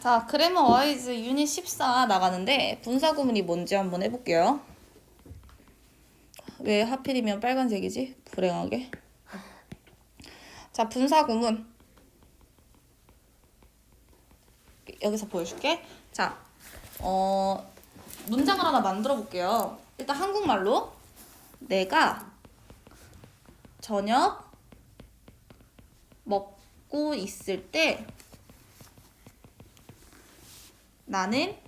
자, 그래머 와이즈 유닛 14 나가는데 분사 구문이 뭔지 한번 해볼게요. 왜 하필이면 빨간색이지? 불행하게. 자, 분사 구문. 여기서 보여줄게. 자, 어, 문장을 하나 만들어 볼게요. 일단 한국말로 내가 저녁 먹고 있을 때 나는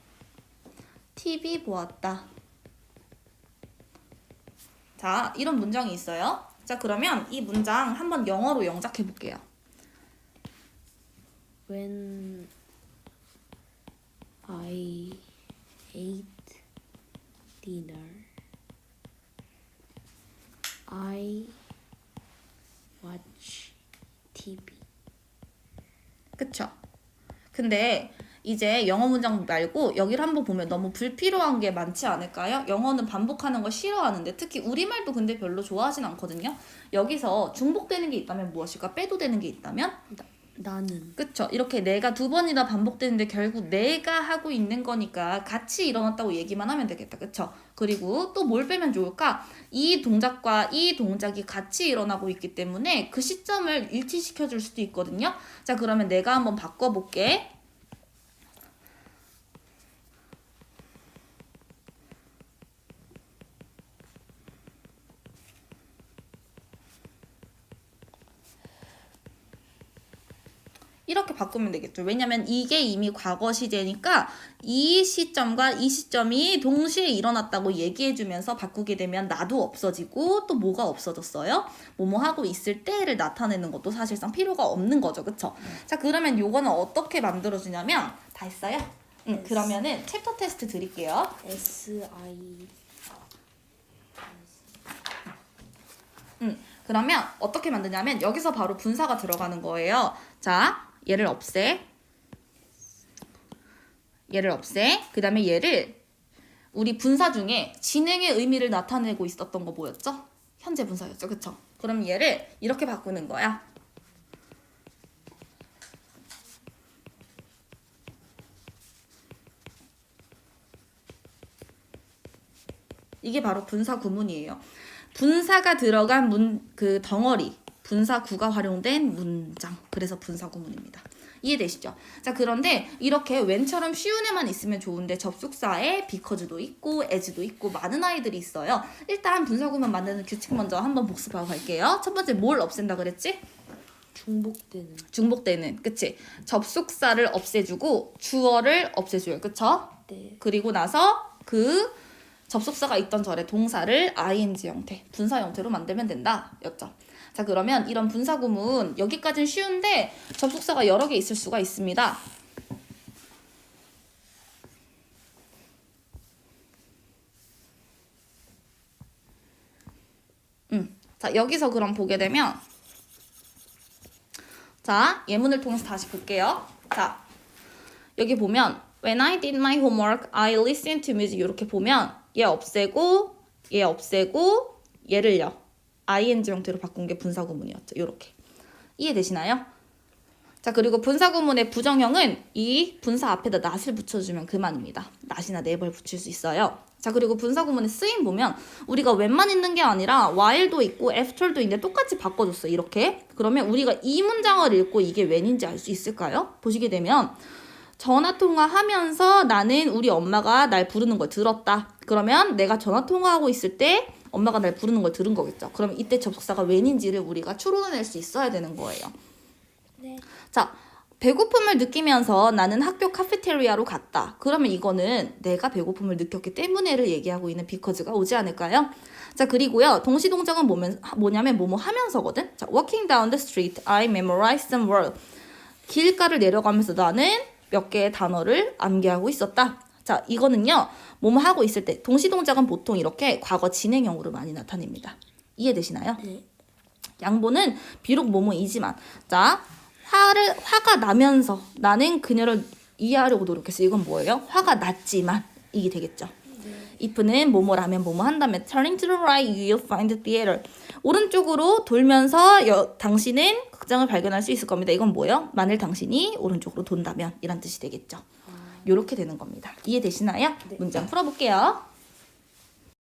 TV 보았다. 자, 이런 문장이 있어요. 자, 그러면 이 문장 한번 영어로 영작해 볼게요. When I ate dinner, I watch TV. 그쵸? 근데 이제 영어 문장 말고 여기를 한번 보면 너무 불필요한 게 많지 않을까요? 영어는 반복하는 걸 싫어하는데 특히 우리말도 근데 별로 좋아하진 않거든요. 여기서 중복되는 게 있다면 무엇일까? 빼도 되는 게 있다면? 나, 나는 그쵸? 이렇게 내가 두 번이나 반복되는데 결국 내가 하고 있는 거니까 같이 일어났다고 얘기만 하면 되겠다. 그쵸? 그리고 또 뭘 빼면 좋을까? 이 동작과 이 동작이 같이 일어나고 있기 때문에 그 시점을 일치시켜 줄 수도 있거든요. 자, 그러면 내가 한번 바꿔볼게. 이렇게 바꾸면 되겠죠. 왜냐면 이게 이미 과거 시제니까 이 시점과 이 시점이 동시에 일어났다고 얘기해주면서 바꾸게 되면 나도 없어지고 또 뭐가 없어졌어요? 뭐뭐 하고 있을 때를 나타내는 것도 사실상 필요가 없는 거죠. 그쵸? 자, 그러면 요거는 어떻게 만들어주냐면 다 했어요? 응, 그러면은 챕터 테스트 드릴게요. S I 음, 그러면 어떻게 만드냐면 여기서 바로 분사가 들어가는 거예요. 자, 얘를 없애. 얘를 없애. 그 다음에 얘를 우리 분사 중에 진행의 의미를 나타내고 있었던 거 뭐였죠? 현재 분사였죠. 그쵸? 그럼 얘를 이렇게 바꾸는 거야. 이게 바로 분사 구문이에요. 분사가 들어간 문 그 덩어리 분사구가 활용된 문장 그래서 분사 구문입니다. 이해되시죠? 자 그런데 이렇게 웬처럼 쉬운 애만 있으면 좋은데 접속사에 비커즈도 있고 as도 있고 많은 아이들이 있어요. 일단 분사 구문 만드는 규칙 먼저 한번 복습하고 갈게요. 첫 번째 뭘 없앤다 그랬지? 중복되는 중복되는 그치? 접속사를 없애주고 주어를 없애줘요. 그쵸? 때 그리고 나서 그 접속사가 있던 절에 동사를 ing 형태, 분사 형태로 만들면 된다. 였죠. 자, 그러면 이런 분사 구문 여기까지는 쉬운데 접속사가 여러 개 있을 수가 있습니다. 음. 자, 여기서 그럼 보게 되면 자, 예문을 통해서 다시 볼게요. 자, 여기 보면 When I did my homework, I listened to music 이렇게 보면 얘 없애고 얘 없애고 얘를요 ing 형태로 바꾼 게 분사 구문이었죠. 이렇게 이해되시나요? 자 그리고 분사 구문의 부정형은 이 분사 앞에다 낫을 붙여주면 그만입니다. 낫이나 냅을 붙일 수 있어요. 자 그리고 분사 구문의 쓰임 보면 우리가 when만 있는 게 아니라 while도 있고 after도 있는데 똑같이 바꿔줬어 요 이렇게 그러면 우리가 이 문장을 읽고 이게 when인지 알 수 있을까요? 보시게 되면 전화 통화하면서 나는 우리 엄마가 날 부르는 걸 들었다. 그러면 내가 전화 통화하고 있을 때 엄마가 날 부르는 걸 들은 거겠죠. 그럼 이때 접속사가 when인지를 우리가 추론해낼 수 있어야 되는 거예요. 네. 자, 배고픔을 느끼면서 나는 학교 카페테리아로 갔다. 그러면 이거는 내가 배고픔을 느꼈기 때문에를 얘기하고 있는 비커즈가 오지 않을까요? 자, 그리고요. 동시 동작은 뭐면, 뭐냐면 뭐뭐 하면서거든. 자, walking down the street, I memorized some word. 길가를 내려가면서 나는 몇 개의 단어를 암기하고 있었다. 자, 이거는요. 뭐뭐 하고 있을 때 동시 동작은 보통 이렇게 과거 진행형으로 많이 나타냅니다. 이해되시나요? 네. 양보는 비록 뭐뭐이지만 자, 화를 화가 나면서 나는 그녀를 이해하려고 노력했어. 이건 뭐예요? 화가 났지만 이게 되겠죠. 네. 이프는 뭐뭐라면 뭐뭐 한 다음에 turning to the right you'll find the theater 오른쪽으로 돌면서 여, 당신은 극장을 발견할 수 있을 겁니다. 이건 뭐예요? 만일 당신이 오른쪽으로 돈다면 이란 뜻이 되겠죠. 이렇게 되는 겁니다. 이해되시나요? 네. 문장 풀어볼게요.